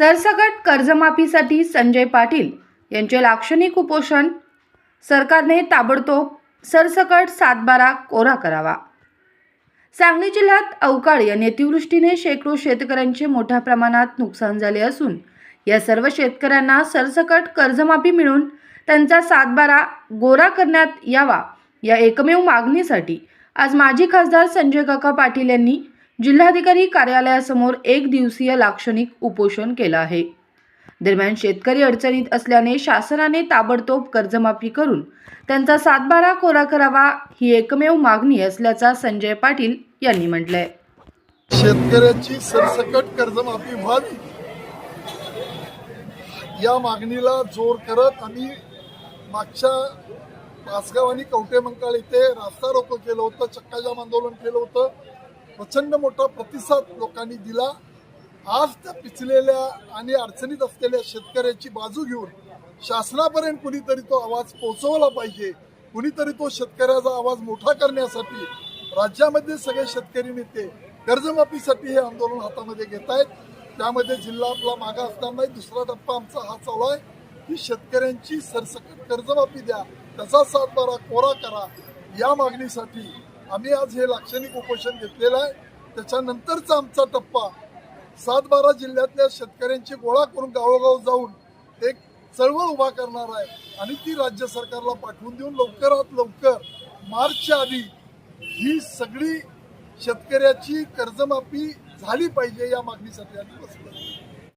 सरसकट कर्जमाफीसाठी संजय पाटील यांचे लाक्षणिक उपोषण. सरकारने ताबडतोब सरसकट सातबारा कोरा करावा. सांगली जिल्ह्यात अवकाळी आणि अतिवृष्टीने शेकडो शेतकऱ्यांचे मोठ्या प्रमाणात नुकसान झाले असून या सर्व शेतकऱ्यांना सरसकट कर्जमाफी मिळून त्यांचा सातबारा गोरा करण्यात यावा या एकमेव मागणीसाठी आज माजी खासदार संजय काका पाटील यांनी जिल्हाधिकारी कार्यालयासमोर एक दिवसीय लाक्षणिक उपोषण केलं आहे. दरम्यान शेतकरी अडचणीत असल्याने शासनाने ताबडतोब कर्जमाफी करून त्यांचा सातबारा कोरा करावा ही एकमेव मागणी असल्याचा संजय पाटील यांनी म्हटलंय. शेतकऱ्याची सरसकट कर्जमाफी व्हावी या मागणीला जोर करत आम्ही मागच्या पाचगाव आणि कवटे मंकाळ इथे रास्ता रोको केलं होतं चक्काजाम आंदोलन केलं होतं. प्रचंड मोठा प्रतिसाद लोकांनी दिला. आज त्या पिचलेल्या आणि अडचणीत असलेल्या शेतकऱ्याची बाजू घेऊन शासनापर्यंत कुणीतरी तो आवाज पोहोचवला पाहिजे. कुणीतरी तो शेतकऱ्याचा आवाज मोठा करण्यासाठी राज्यामध्ये सगळे शेतकरी नेते कर्जमाफीसाठी हे आंदोलन हातामध्ये घेत आहेत. त्यामध्ये जिल्हा आपला मागा असतानाही दुसरा टप्पा आमचा हा चालू आहे. की शेतकऱ्यांची सरसकट कर्जमाफी द्या त्याचा सातबारा कोरा करा. या मागणीसाठी आम्ही आज हे लाक्षणिक उपोषण घेतलेलं आहे. त्याच्यानंतरचा आमचा टप्पा सात बारा जिल्ह्यातल्या शेतकऱ्यांची गोळा करून गावोगाव जाऊन एक चळवळ उभा करणार आहे आणि ती राज्य सरकारला पाठवून देऊन लवकरात लवकर मार्चच्या आधी ही सगळी शेतकऱ्याची कर्जमाफी झाली पाहिजे या मागणीसाठी आम्ही बसलो.